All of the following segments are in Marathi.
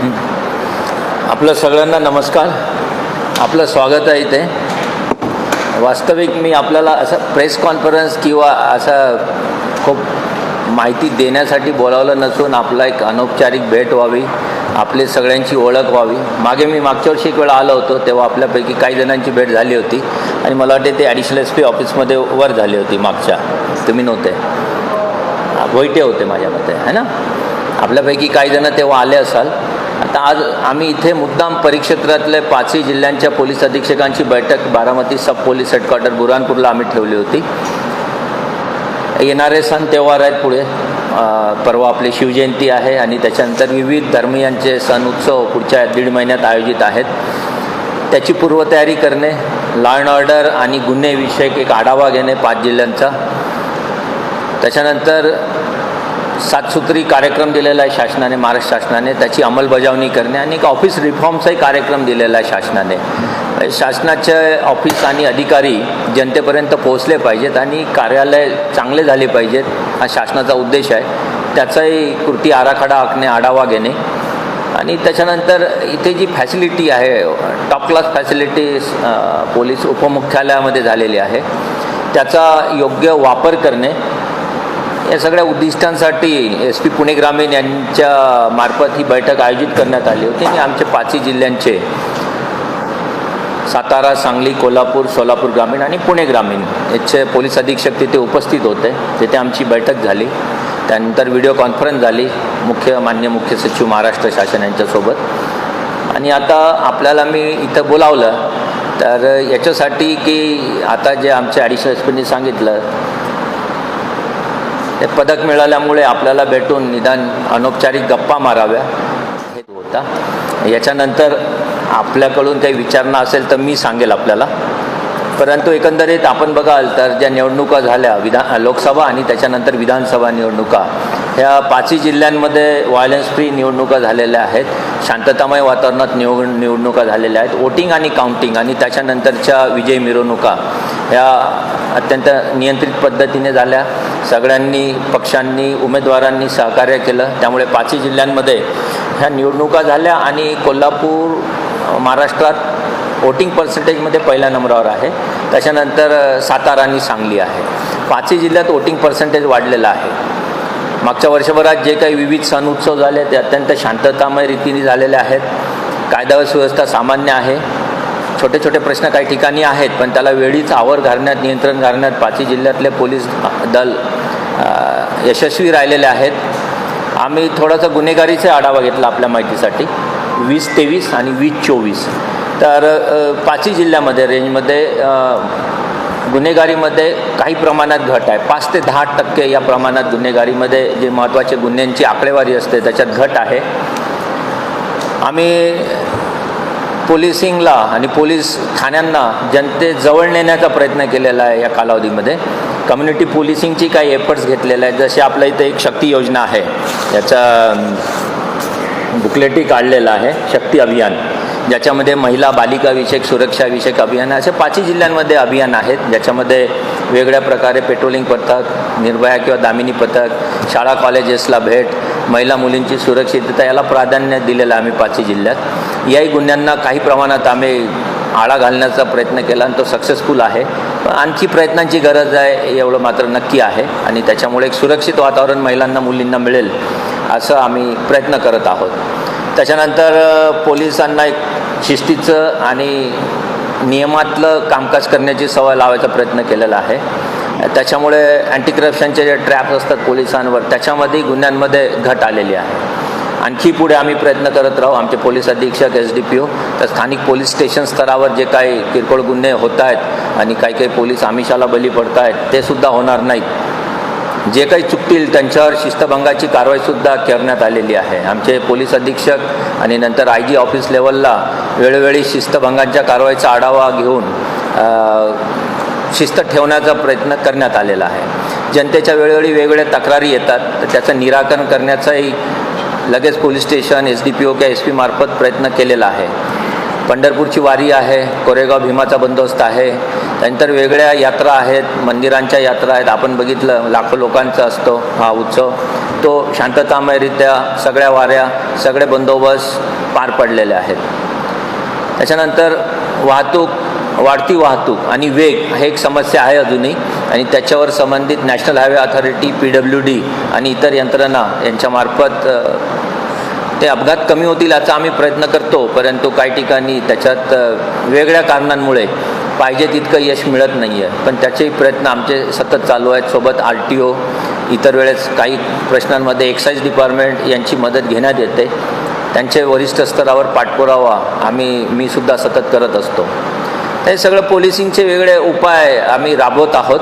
आपलं सगळ्यांना नमस्कार. आपलं स्वागत आहे इथे. वास्तविक मी आपल्याला असं प्रेस कॉन्फरन्स किंवा असं खूप माहिती देण्यासाठी बोलावलं नसून आपला एक अनौपचारिक भेट व्हावी आपली सगळ्यांची ओळख व्हावी. मागे मी मागच्या वर्षी एक वेळा आलो होतो तेव्हा आपल्यापैकी काही जणांची भेट झाली होती आणि मला वाटते ते ॲडिशनल एस पी ऑफिसमध्ये वर झाली होती मागच्या. तुम्ही नव्हते. वैटे होते माझ्या मते है ना? आपल्यापैकी काही जण तेव्हा आले असाल. आता आज आम्ही इथे मुद्दाम परिक्षेत्रातले पाचही जिल्ह्यांच्या पोलीस अधीक्षकांची बैठक बारामती सब पोलीस हेडक्वार्टर बुरहानपूरला आम्ही ठेवली होती. येणारे सण त्योहार आहेत पुढे. परवा आपली शिवजयंती आहे आणि त्याच्यानंतर विविध धर्मियांचे सण उत्सव पुढच्या दीड महिन्यात आयोजित आहेत. त्याची पूर्वतयारी करणे लॉ अँड ऑर्डर आणि गुन्हेविषयक एक आढावा घेणे पाच जिल्ह्यांचा. त्याच्यानंतर सातसूत्री कार्यक्रम दिलेला आहे शासनाने महाराष्ट्र शासनाने. त्याची अंमलबजावणी करणे आणि एक ऑफिस रिफॉर्मचाही कार्यक्रम दिलेला आहे शासनाने. शासनाचे ऑफिस आणि अधिकारी जनतेपर्यंत पोहोचले पाहिजेत आणि कार्यालय चांगले झाले पाहिजेत हा शासनाचा उद्देश आहे. त्याचाही कृती आराखडा आखणे आढावा घेणे. आणि त्याच्यानंतर इथे जी फॅसिलिटी आहे टॉप क्लास फॅसिलिटी पोलीस उपमुख्यालयामध्ये झालेली आहे. त्याचा योग्य वापर करणे या सगळ्या उद्दिष्टांसाठी एस पी पुणे ग्रामीण यांच्या मार्फत ही बैठक आयोजित करण्यात आली होती आणि आमचे पाचही जिल्ह्यांचे सातारा सांगली कोल्हापूर सोलापूर ग्रामीण आणि पुणे ग्रामीण याचे पोलीस अधीक्षक तिथे उपस्थित होते. तिथे आमची बैठक झाली. त्यानंतर व्हिडिओ कॉन्फरन्स झाली. मुख्य मान्य मुख्य सचिव महाराष्ट्र शासन यांच्यासोबत. आणि आता आपल्याला मी इथं बोलावलं. तर याच्यासाठी की आता जे आमच्या ॲडिशनल एस सांगितलं ते पदक मिळाल्यामुळे आपल्याला भेटून निदान अनौपचारिक गप्पा माराव्या. हे होता. याच्यानंतर आपल्याकडून काही विचारणा असेल तर मी सांगेल आपल्याला. परंतु एकंदरीत आपण बघाल तर ज्या निवडणुका झाल्या विधान लोकसभा आणि त्याच्यानंतर विधानसभा निवडणुका ह्या पाचही जिल्ह्यांमध्ये व्हायलन्स फ्री निवडणुका झालेल्या आहेत. शांततामय वातावरणात निवड निवडणुका झालेल्या आहेत. वोटिंग आणि काउंटिंग आणि त्याच्यानंतरच्या विजय मिरवणुका ह्या अत्यंत नियंत्रित पद्धतीने झाल्या. सगळ्यांनी पक्षांनी उमेदवारांनी सहकार्य केलं. त्यामुळे पाचही जिल्ह्यांमध्ये ह्या निवडणुका झाल्या आणि कोल्हापूर महाराष्ट्रात वोटिंग पर्सेंटेजमध्ये पहिल्या नंबरावर आहे. त्याच्यानंतर सातारा आणि सांगली आहे. पाचही जिल्ह्यात वोटिंग पर्सेंटेज वाढलेलं आहे. मागच्या वर्षभरात जे काही विविध सण उत्सव झाले ते अत्यंत शांततामय रीतीने झालेले आहेत. कायदा व सुव्यवस्था सामान्य आहे. छोटे छोटे प्रश्न काही ठिकाणी आहेत पण त्याला वेळीच आवर घालण्यात नियंत्रण घालण्यात पाचही जिल्ह्यातले पोलीस दल यशस्वी राहिलेले आहेत. आम्ही थोडासा गुन्हेगारीचा आढावा घेतला आपल्या माहितीसाठी. वीस तेवीस आणि वीस चोवीस. तर पाचही जिल्ह्यामध्ये रेंजमध्ये गुन्हेगारीमध्ये काही प्रमाणात घट आहे. पाच ते दहा टक्के या प्रमाणात गुन्हेगारीमध्ये जे महत्त्वाचे गुन्ह्यांची आकडेवारी असते त्याच्यात घट आहे. आम्ही पोलिसिंगला आणि पोलीस ठाण्यांना जनतेजवळ नेण्याचा प्रयत्न केलेला आहे या कालावधीमध्ये. कम्युनिटी पोलिसिंगची काही एफर्ट्स घेतलेले आहेत. जसे आपल्या इथे एक शक्ती योजना आहे याचा बुकलेटही काढलेला आहे शक्ती अभियान. ज्याच्यामध्ये महिला बालिका विषयक सुरक्षा विषयक अभियान असे पाचही जिल्ह्यांमध्ये अभियान आहेत. ज्याच्यामध्ये वेगळ्या प्रकारे पेट्रोलिंग पथक निर्भया किंवा दामिनी पथक शाळा कॉलेजेसला भेट महिला मुलींची सुरक्षितता याला प्राधान्य दिलेलं आहे आम्ही पाचही जिल्ह्यात. याही गुन्ह्यांना काही प्रमाणात आम्ही आळा घालण्याचा प्रयत्न केला आणि तो सक्सेसफुल आहे. पण आणखी प्रयत्नांची गरज आहे एवढं मात्र नक्की आहे. आणि त्याच्यामुळे एक सुरक्षित वातावरण महिलांना मुलींना मिळेल असं आम्ही प्रयत्न करत आहोत. त्याच्यानंतर पोलिसांना एक शिस्तीचं आणि नियमातलं कामकाज करण्याची सवय लावायचा प्रयत्न केलेला आहे. त्याच्यामुळे अँटी करप्शनचे जे ट्रॅप्स असतात पोलिसांवर त्याच्यामध्ये गुन्ह्यांमध्ये घट आलेली आहे. आणखी पुढे आम्ही प्रयत्न करत राहू आमचे पोलीस अधीक्षक एस डी पी ओ तर स्थानिक पोलीस स्टेशन स्तरावर जे काही किरकोळ गुन्हे होत आहेत आणि काही काही पोलीस आमिषाला बली पडत आहेत ते सुद्धा होणार नाहीत. जे काही चुकतील त्यांच्यावर शिस्तभंगाची कारवाईसुद्धा करण्यात आलेली आहे. आमचे पोलीस अधीक्षक आणि नंतर आय जी ऑफिस लेवलला वेळोवेळी शिस्तभंगांच्या कारवाईचा आढावा घेऊन शिस्त ठेवण्याचा प्रयत्न करण्यात आलेला आहे. जनतेच्या वेळोवेळी वेगवेगळ्या तक्रारी येतात. तर त्याचं निराकरण करण्याचाही लगेच police station S D P O किंवा एस पीमार्फत प्रयत्न केलेला आहे. पंढरपूरची वारी आहे कोरेगाव भीमाचा बंदोबस्त आहे. त्यानंतर वेगळ्या यात्रा आहेत मंदिरांच्या यात्रा आहेत. आपण बघितलं लाखो लोकांचा असतो हा उत्सव. तो शांततामयरित्या सगळ्या वाऱ्या सगळे बंदोबस्त पार पडलेले आहेत. त्याच्यानंतर वाहतूक वाढती वाहतूक आणि वेग हे एक समस्या आहे अजूनही. आणि त्याच्यावर संबंधित national highway authority P W D आणि इतर यंत्रणा यांच्यामार्फत ते अपघात कमी होतील याचा आम्ही प्रयत्न करतो परंतु काही ठिकाणी त्याच्यात वेगळ्या कारणांमुळे पाहिजे तितकं यश मिळत नाही आहे पण त्याचेही प्रयत्न आमचे सतत चालू आहेत. सोबत आर टी ओ इतर वेळेस काही प्रश्नांमध्ये एक्साईज डिपार्टमेंट यांची मदत घेण्यात येते. त्यांचे वरिष्ठ स्तरावर पाठपुरावा आम्ही मी सुद्धा सतत करत असतो. हे सगळं पोलिसिंगचे वेगळे उपाय आम्ही राबवत आहोत.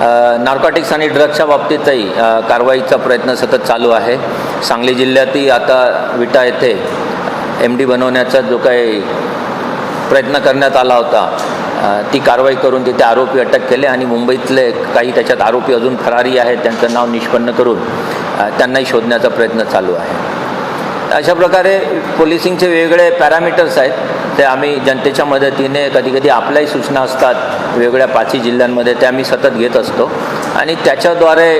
नार्कॉटिक्स आणि ड्रग्सच्या बाबतीतही कारवाईचा प्रयत्न सतत चालू आहे. सांगली जिल्ह्यातही आता विटा येथे एम डी बनवण्याचा जो काही प्रयत्न करण्यात आला होता ती कारवाई करून तिथे आरोपी अटक केले आणि मुंबईतले काही त्याच्यात आरोपी अजून फरारी आहेत त्यांचं नाव निष्पन्न करून त्यांनाही शोधण्याचा प्रयत्न चालू आहे. अशा प्रकारे पोलिसिंगचे वेगवेगळे पॅरामीटर्स आहेत. ते आम्ही जनतेच्या मदतीने कधी कधी आपल्याही सूचना असतात वेगळ्या पाचही जिल्ह्यांमध्ये ते आम्ही सतत घेत असतो. आणि त्याच्याद्वारे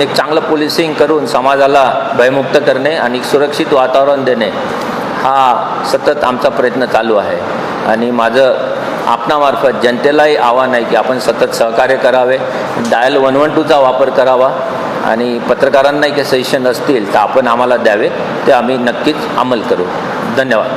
एक चांगलं पोलिसिंग करून समाजाला भयमुक्त करणे आणि सुरक्षित वातावरण देणे हा सतत आमचा प्रयत्न चालू आहे. आणि माझं आपणामार्फत जनतेलाही आव्हान आहे की आपण सतत सहकार्य करावे डायल वन वन टूचा वापर करावा आणि पत्रकारांनाही काही सजेशन असतील तर आपण आम्हाला द्यावे ते आम्ही नक्कीच अंमल करू. धन्यवाद.